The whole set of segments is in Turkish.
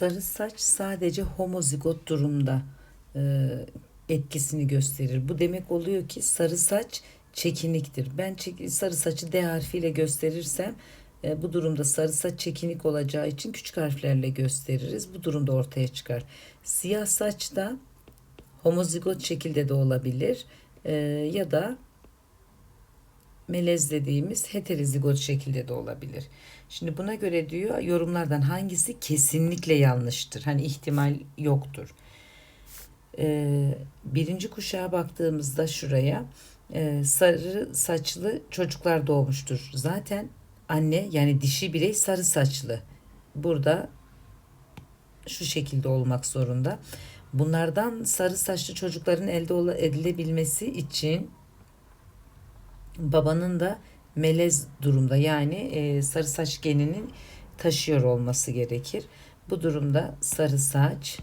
Sarı saç sadece homozigot durumda e, etkisini gösterir. Bu demek oluyor ki sarı saç çekiniktir. Ben çek- sarı saçı D harfiyle gösterirsem e, bu durumda sarı saç çekinik olacağı için küçük harflerle gösteririz. Bu durumda ortaya çıkar. Siyah saç da homozigot şekilde de olabilir e, ya da melez dediğimiz heterozigot şekilde de olabilir. Şimdi buna göre diyor yorumlardan hangisi kesinlikle yanlıştır? Hani ihtimal yoktur. Ee, birinci kuşağa baktığımızda şuraya e, sarı saçlı çocuklar doğmuştur. Zaten anne yani dişi birey sarı saçlı. Burada şu şekilde olmak zorunda. Bunlardan sarı saçlı çocukların elde edilebilmesi için babanın da melez durumda yani e, sarı saç geninin taşıyor olması gerekir. Bu durumda sarı saç,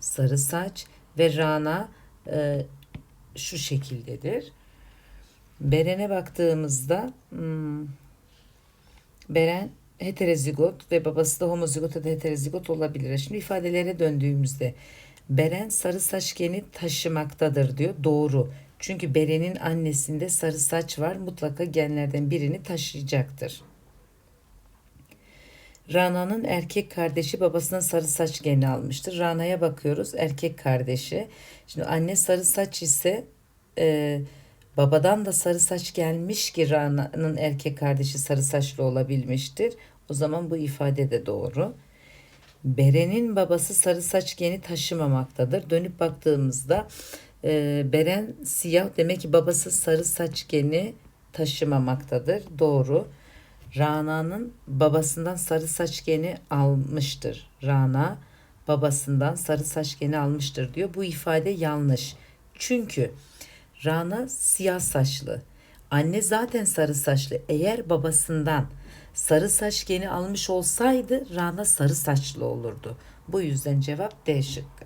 sarı saç ve Rana e, şu şekildedir. Beren'e baktığımızda hmm, Beren heterozigot ve babası da homozigot ya da heterozigot olabilir. Şimdi ifadelere döndüğümüzde Beren sarı saç geni taşımaktadır diyor. Doğru. Çünkü Beren'in annesinde sarı saç var. Mutlaka genlerden birini taşıyacaktır. Rana'nın erkek kardeşi babasından sarı saç geni almıştır. Rana'ya bakıyoruz erkek kardeşi. Şimdi anne sarı saç ise e, babadan da sarı saç gelmiş ki Rana'nın erkek kardeşi sarı saçlı olabilmiştir. O zaman bu ifade de doğru. Beren'in babası sarı saç geni taşımamaktadır. Dönüp baktığımızda e, Beren siyah demek ki babası sarı saç geni taşımamaktadır. Doğru. Rana'nın babasından sarı saç geni almıştır. Rana babasından sarı saç geni almıştır diyor. Bu ifade yanlış. Çünkü Rana siyah saçlı. Anne zaten sarı saçlı. Eğer babasından sarı saç geni almış olsaydı Rana sarı saçlı olurdu. Bu yüzden cevap D şıkkı.